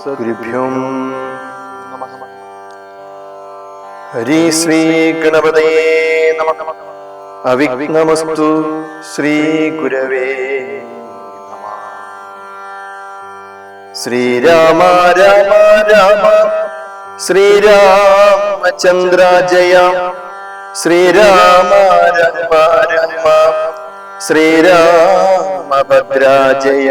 സദ്ഗുരുഭ്യോ ഹരി ശ്രീ ഗണപതയേ നമ അവിഘ്നമസ്തു ശ്രീ ഗുരവേ നമ. ശ്രീരാമ രാമ രാമ ശ്രീരാമചന്ദ്ര ജയ ശ്രീരാമ രാമ രാമ ശ്രീരാമഭദ്ര ജയ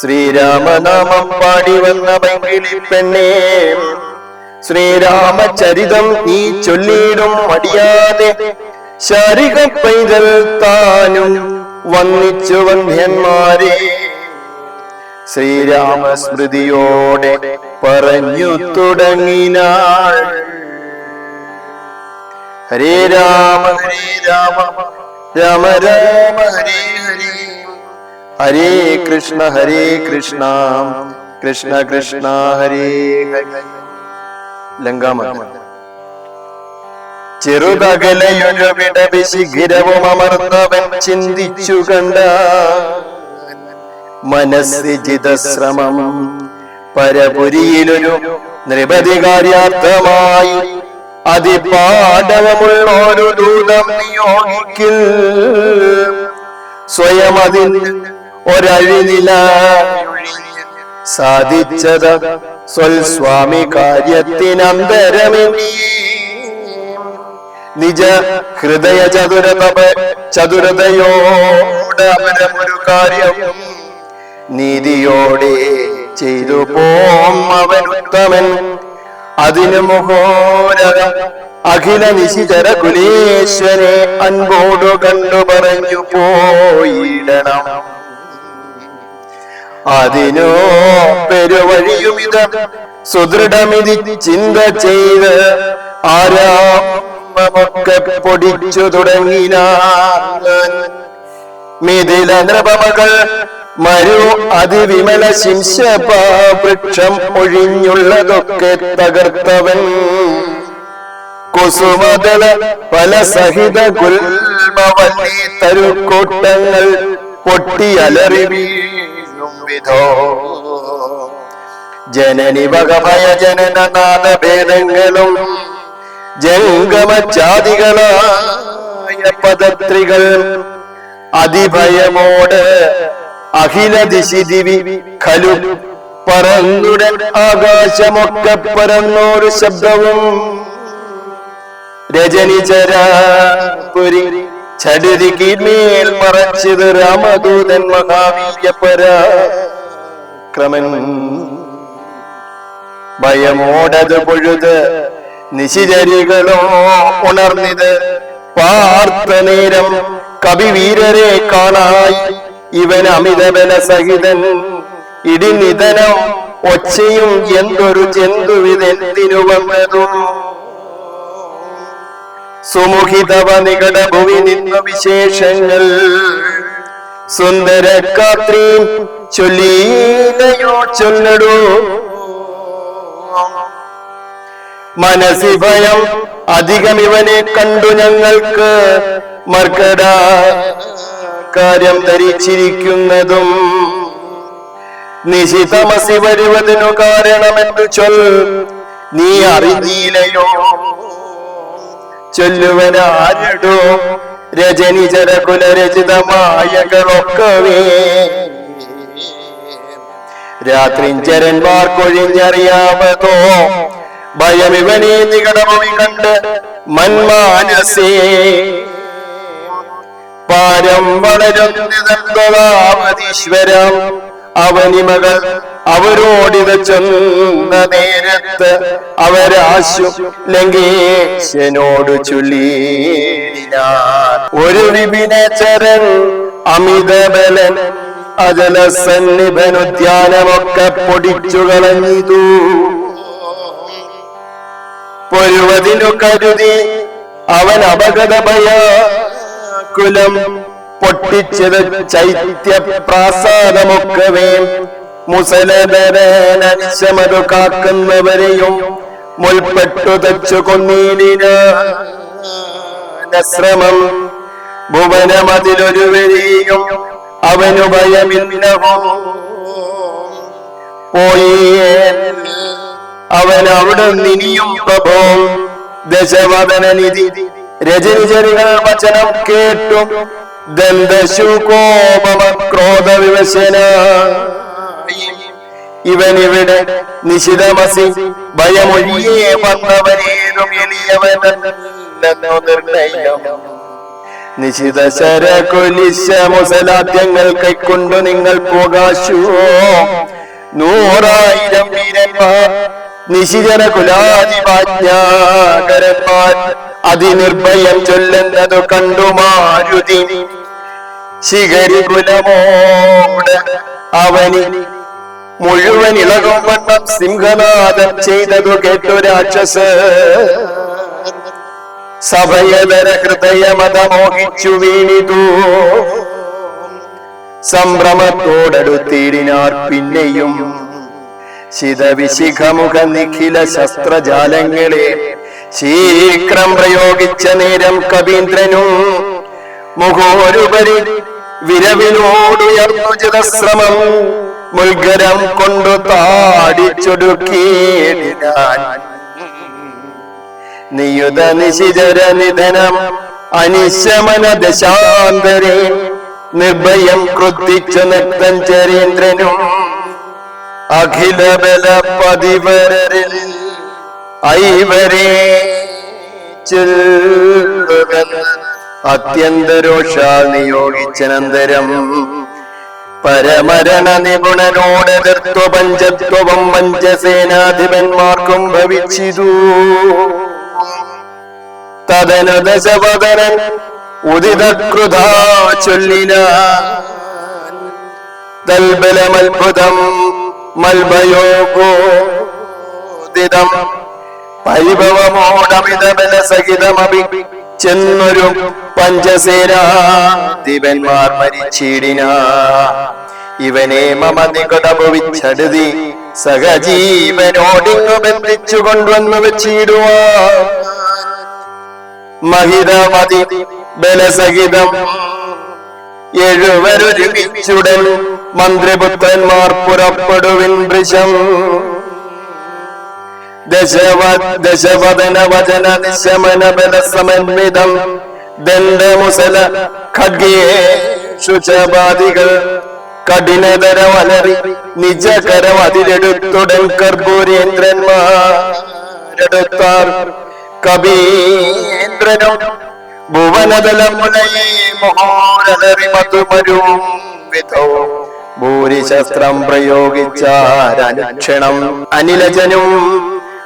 ശ്രീരാമനാമം പാടി വന്ന പൈകിളി പെണ്ണേ. ശ്രീരാമചരിതം നീ ചൊല്ലിയിടും മടിയാതെ. ശരിക പൈതൽ താനും വന്നിച്ചു വന്ധ്യന്മാരെ. ശ്രീരാമസ്മൃതിയോടെ പറഞ്ഞു തുടങ്ങിനാൾ. ഹരേ രാമ ഹരേ രാമ. രാമ രാമ ഹരേ ഹരേ. ഹരേ കൃഷ്ണ ഹരേ കൃഷ്ണ. കൃഷ്ണ കൃഷ്ണ ഹരേ ലങ്കാമ ചെറുതകലയൊരു വിടവി ശിഖിരവും അമർന്നവൻ ചിന്തിച്ചു കണ്ട മനസ്സി ജിതശ്രമം. പരപുരിയിലൊരു നിരവധി കാര്യാർത്ഥമായി അതിപാടവമുള്ളൊരു ദൂതം നിയോഗിക്കിൽ. സ്വയം അതിന് ഒരഴിനില സാധിച്ചത് സ്വൽസ്വാമി കാര്യത്തിനന്തരമി നിജ ഹൃദയ ചതുരത ചതുരതയോട് അവരമൊരു കാര്യം നീതിയോടെ ചെയ്തു പോം അവനുത്തമൻ അതിനു മുഹോരക അഖില നിശിതര കുലേശ്വരെ അൻപോടു കണ്ടു പറഞ്ഞു പോയിടണം. അതിനോ പെരുവഴിയുമിതം സുദൃഢമിതി ചിന്ത ചെയ്ത് ആരാമൊക്കെ പൊടിച്ചു തുടങ്ങിനാൻ. മിഥില നൃപമകൾ മരു അതിവിമല ശിംശപാവൃക്ഷം ഒഴിഞ്ഞുള്ളതൊക്കെ തകർത്തവൻ. കുസുമതല പല സഹിത ഗുൽമവല്ലി തരുക്കൂട്ടങ്ങൾ പൊട്ടിയലറി വീഴും വിധോ. ജനനി വകഭയ ജനനനാഥ ഭേദങ്ങളും ജംഗമചാതികളായ പദത്രികൾ അതിഭയമോട് അഖില ദിശി ദിവി ഖലു പറന്നുടൻ ആകാശമൊക്കെ പറന്നോരു ശബ്ദവും രജനിചരാപുരി ചടുതി കീഴ്മേൽ മറച്ചത് രാമദൂതൻ മഹാവീര്യ ക്രമൻ ഭയമോടത് പൊഴുത് നിശിചരികളോ ഉണർന്നിത്. പാർത്ത നേരം കവിവീരരെ കാണായി. ഇവൻ അമിതബല സഹിതൻ ഇടിനിതനം ഒച്ചയും എന്തൊരു ജന്തുവിതെന്തിനു വന്നതും. സുമുഖിതവ നികട ഭുവി നിന്നു വിശേഷങ്ങൾ സുന്ദര കാത്രി ചൊല്ലീനയോ ചൊല്ലടോ. മനസ്സി ഭയം അധികം ഇവനെ കണ്ടു ഞങ്ങൾക്ക് മർക്കട കാര്യം ധരിച്ചിരിക്കുന്നതും നിശിതമസി വരുവതിനു കാരണമെന്ന് ചൊൽ നീ അറിഞ്ഞീലയോ ചൊല്ലുവനാരടോ രജനി ജരകുലരചിതമായകളൊക്കവേ രാത്രിഞ്ചരന്മാർ കൊഴിഞ്ഞറിയാമതോ. ഭയമിവനെ നികടമവി കണ്ട് മന്മാനസേ. പാരം വളരുന്നതീശ്വരം അവനിമകൾ അവരോടിത ചെന്ന നേരത്ത് അവരാശു ലങ്കേശനോട് ചൊല്ലിനാൻ ഒരു വിപിനേച്ചരൻ അമിതബലൻ അജല സന്നിഭനുദ്യാനമൊക്കെ പൊടിച്ചു കളഞ്ഞിതു. പൊരുവതിനു കരുതി അവൻ അപകട ഭയ കുലം പൊട്ടിച്ചത് ചൈത്യ പ്രാസാദമൊക്കവേ മുസലധരനശമതു കാക്കുന്നവരെയും മുൽപ്പെട്ടു തച്ചു കൊന്നീലിനാശ്രമം ഭുവനമതിലൊരുവരെയും അവനു ഭയമില്ലവും പോയേ അവൻ അവിടെ നിനിയും പ്രഭോ. ദശവദന നിധി രജനിചരികൾ വചനം കേട്ടു. ദന്തശു കോപമ ക്രോധ വിവശന ഇവനിവിടെ നിശിതമസി ഭയമൊഴിയേ വന്നവനേതും എളിയവനെന്നു നിർണയം. നിശിത ശരകുലിശ മുസലാദ്യങ്ങൾ കൈക്കൊണ്ടു നിങ്ങൾ പോകാശുവോ നൂറായിരം വീരന്മാർ നിശിജന കുലാധിപാജ്ഞാകരന്മാർ അതിനിർഭയം ചൊല്ലുന്നതു കണ്ടു മാരുതി ശിഖരി കുലമോട് അവനി മുഴുവൻ ഇളകും വണ്ണം സിംഹനാഥം ചെയ്തതു കേട്ടു രാക്ഷസ്. സഭയതര ഹൃദയമതമോഹിച്ചു വീണിതു. സംഭ്രമത്തോടടുത്തിരിനാർ പിന്നെയും ശിതവിശിഖമുഖ നിഖില ശസ്ത്രജാലങ്ങളെ ശീഘ്രം പ്രയോഗിച്ച നേരം കവീന്ദ്രനും മുഖോരുപരി വിരവിനോടുയർന്നു ചിതശ്രമം മുൽഗരം കൊണ്ടു താടിച്ചൊടുക്കിയിടാൻ നിയുത നിശിചര നിധനം അനിശമന ദശാന്തരെ നിർഭയം ക്രുദ്ധിച്ചു നക്തൻ ചരീന്ദ്രനും അഖില ബല പതിവരരിൽ ഐവരെ അത്യന്തരോഷാൽ നിയോഗിച്ചനന്തരം പരമരണ നിപുണനോട് എതിർത്വ പഞ്ചത്വം പഞ്ചസേനാധിപന്മാർക്കും ഭവിച്ചിതു. തദനു ദശവതരൻ ഉദിതകൃതാ ചൊല്ലിന തൽബലമത്ഭുതം മൽഭയോഗോദിതം പരിഭവമോടമിതബല സഹിതമഭി ചെന്നൊരു പഞ്ചസേനാധിപന്മാർ മരിച്ചിടിന. ഇവനെ മമ നികടഭവിച്ചടുതി സഹജീവനോടിങ്ങു ബന്ധിച്ചു കൊണ്ടുവന്നു വെച്ചിടുവാൻ. മഹിതമതി ബലസഹിതം എഴുവരൊരുമിച്ചുടൻ മന്ത്രിപുത്രന്മാർ പുറപ്പെടുവിൻ ദശവ ദശവദന വചന നിശമന ബല സമന്വിതം. ദണ്ഡമുസല ഖഡ്ഗേ ശുചബാദികൾ കഠിനതര വലറി നിജകരം അതിലെടുത്തുടൻ കർപ്പൂരേന്ദ്രന്മാരെടുത്താർ കബീന്ദ്രനും ഭുവനതലമുലയെ മോഹനറി മധുമരും വിധവും ഭൂരിശസ്ത്രം പ്രയോഗിച്ചാരനുക്ഷണം. അനിലജനും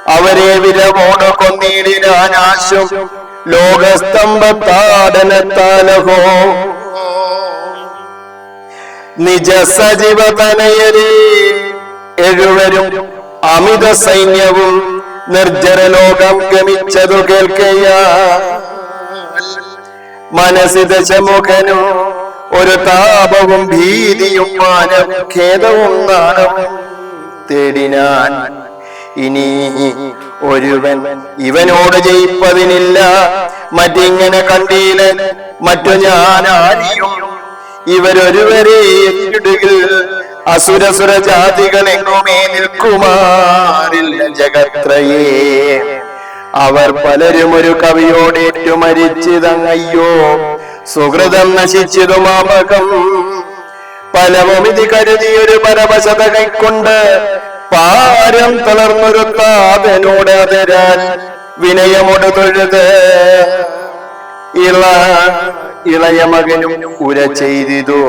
അവരെ വിരവോട് കൊന്നിടിനാനാശും ലോകസ്തംഭത്താടനത്താലഹോ. നിജ സജീവ തനയരെ എഴുവരും അമിത സൈന്യവും നിർജര ലോകം ഗമിച്ചതു കേൾക്കയാ. മനസ്സി ദശമുഖനും ഒരു താപവും ഭീതിയും മാനം ഖേദവും നാണവും തേടിനാൻ ഇനി ഒരുവൻ ഇവനോട് ജയിപ്പതിനില്ല. മറ്റിങ്ങനെ കണ്ടീല മറ്റു ഞാൻ ആരെയും ഇവരൊരുവരെ എത്തിടുകിൽ അസുരസുര ജാതികൾ എങ്ങുമേ നിൽക്കുമാറില്ല ജഗത്രയേ. അവർ പലരും ഒരു കവിയോടേറ്റു ഏറ്റുമരിച്ചിതങ്ങയ്യോ. സുഹൃതം നശിച്ചതു മാപകം ഇത് കരുതിയൊരു പരവശത കൈക്കൊണ്ട് പാരം തളർന്നൊരു താതനോട് അതിരാൻ വിനയമോട് തൊഴുത്. ഇള ഇളയ മകനും ഉര ചെയ്തിതോ?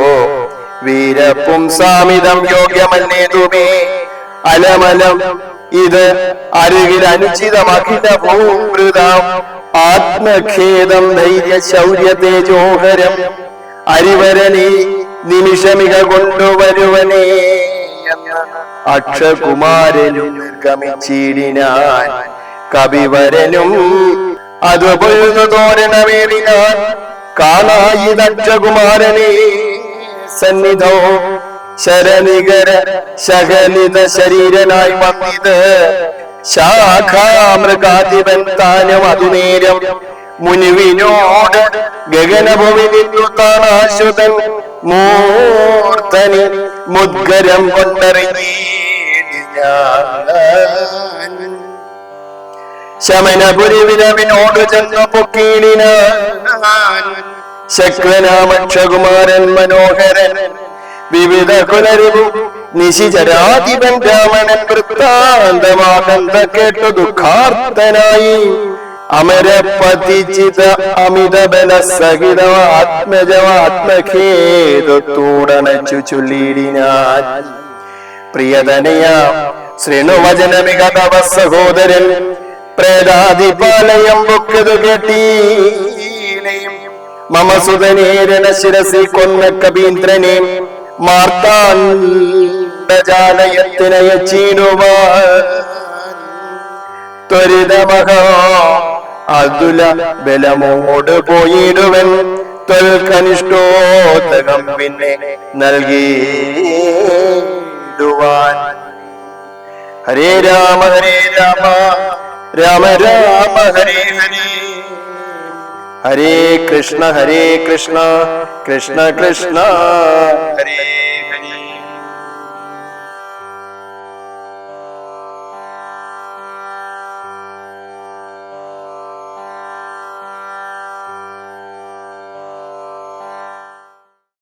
വീരപ്പും സാമിതം യോഗ്യമല്ലേതുമേ? അലമലം ഇത് അരുകിൽ അനുചിതമഖില ഭൂമൃതം ആത്മഖേദം ധൈര്യ ശൗര്യ തേജോഹരം. അരിവരനെ നിമിഷമിക കൊണ്ടുവരുവനേ. അക്ഷകുമാരനും നിർഗമിച്ചിടിനാൻ കവിവരനും അത് പൊഴുതു തോരണമേറിനാൻ കാണായി ദക്ഷകുമാരനെ സന്നിധോ ശരനികര ശകലിത ശരീരനായി വന്നിത് ശാഖാമൃഗാധിപൻ താനും അതുനേരം മുനുവിനോട് ഗഗനഭൂമി നിന്നു താണാശുതൻ മൂർത്തനി മുദ്ഗരം കൊണ്ടറിഞ്ഞി ശമനപുരി വിരവിനോട് ചെന്നു പൊക്കീടിന. ശക്രനാമക്ഷകുമാരൻ മനോഹരൻ. വിവിധ കുലരിവു നിശിചരാധിപൻ രാമണൻ വൃത്താന്തമാകന്ത കേട്ടു ദുഃഖാർത്തനായി അമരപതിചിത അമിത ബല സഹിത ആത്മജവാത്മഖേദത്തോടണച്ചു ചൊല്ലിയിടിനാൻ പ്രിയതനയ ശൃണുവചനമിക തവ സഹോദരൻ പ്രേതാതിപാലയം പൊക്കതു കേട്ടി. മമ സുതനേരന ശിരസി കൊന്ന കബീന്ദ്രനെ മാർത്താണ്ഡജാലയത്തിനയച്ചീടുവാൻ ത്വരിതമഹ അതുല ബലമോട് പോയിടുവൻ. തൊൽക്കനിഷ്ടോതകം പിന്നെ നൽകി ഹരേ രാമ ഹരേ രാമ. രാമ രാമ ഹരേ ഹരേ. ഹരേ കൃഷ്ണ ഹരേ കൃഷ്ണ. കൃഷ്ണ കൃഷ്ണ. ഹരേ